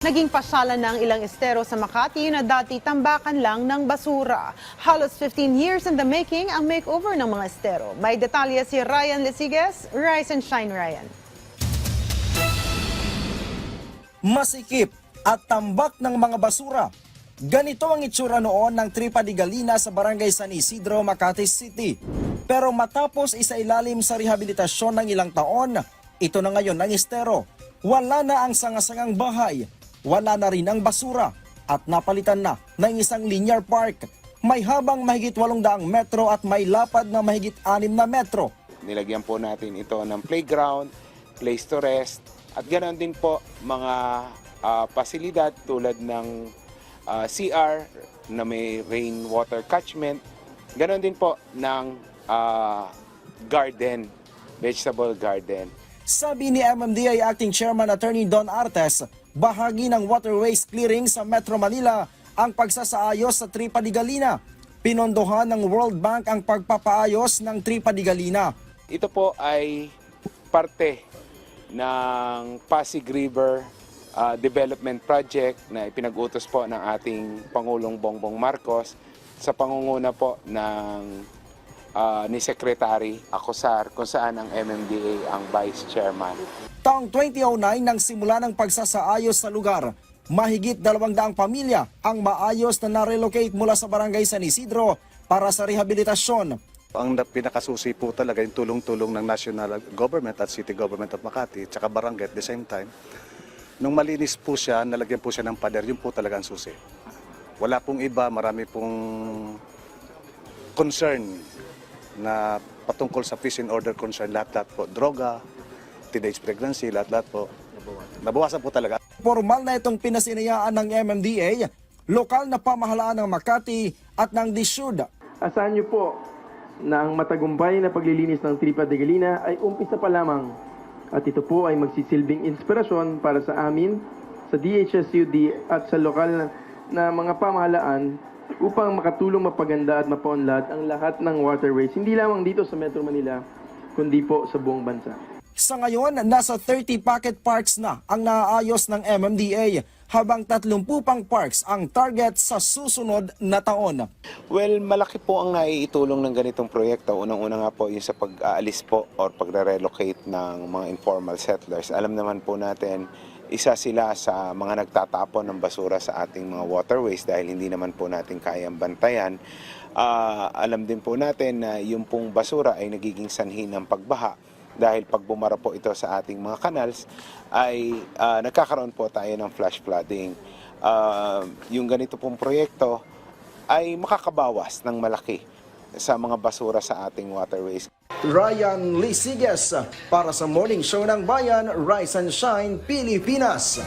Naging pasyalan ng ilang estero sa Makati na dati tambakan lang ng basura. Halos 15 years in the making ang makeover ng mga estero. May detalye si Ryan Lesiges. Rise and shine, Ryan. masikip at tambak ng mga basura. Ganito ang itsura noon ng Tripa de Galina sa Barangay San Isidro, Makati City. Pero matapos isa ilalim sa rehabilitasyon ng ilang taon, ito na ngayon ang estero. Wala na ang sangasangang bahay, wala na rin ang basura, at napalitan na ng isang linear park. May habang mahigit 800 metro at may lapad na mahigit 6 na metro. Nilagyan po natin ito ng playground, place to rest, at ganoon din po mga ah, pasilidad tulad ng ah, CR na may rainwater catchment. Ganoon din po ng ah, garden, vegetable garden. Sabi ni MMDA Acting Chairman Attorney Don Artes, bahagi ng waterways clearing sa Metro Manila ang pagsasaayos sa Tripa de Galina. Pinondohan ng World Bank ang pagpapaayos ng Tripa de Galina. Ito po ay parte ng Pasig River ah, Development Project na ipinag-utos po ng ating Pangulong Bongbong Marcos sa pangunguna po ng ah, ni Secretary Acosar kung saan ang MMDA ang Vice Chairman. Taong 2009 nang simula ng pagsasaayos sa lugar, mahigit 200 pamilya ang maayos na na-relocate mula sa Barangay San Isidro para sa rehabilitasyon. Ang na- pinakasusi po talaga yung tulong-tulong ng national government at city government of Makati, tsaka barangay at the same time. Nung malinis po siya, nalagyan po siya ng pader, yun po talaga ang susi. Wala pong iba, marami pong concern na patungkol sa peace and order concern, lahat-lahat po. Droga, teenage pregnancy, lahat-lahat po. Nabawasan po talaga. Formal na itong pinasinayaan ng MMDA, lokal na pamahalaan ng Makati at ng DSUD Asahan niyo po na ang matagumpay na paglilinis ng Tripa de Galina ay umpisa pa lamang at ito po ay magsisilbing inspirasyon para sa amin, sa DHSUD at sa lokal na mga pamahalaan upang makatulong mapaganda at mapaunlad ang lahat ng waterways, hindi lamang dito sa Metro Manila, kundi po sa buong bansa. Sa ngayon, nasa 30 pocket parks na ang naaayos ng MMDA habang 30 pang parks ang target sa susunod na taon. Well, malaki po ang naiitulong ng ganitong proyekto. Unang-una nga po yung sa pag-aalis po or pagre-relocate ng mga informal settlers. Alam naman po natin, isa sila sa mga nagtatapon ng basura sa ating mga waterways dahil hindi naman po natin kayang bantayan. Ah, alam din po natin na yung pong basura ay nagiging sanhi ng pagbaha dahil pag bumara po ito sa ating mga canals ay ah, nagkakaroon po tayo ng flash flooding. Ah, yung ganito pong proyekto ay makakabawas ng malaki sa mga basura sa ating waterways. Ryan Lisiges para sa Morning Show ng Bayan, Rise and Shine, Pilipinas.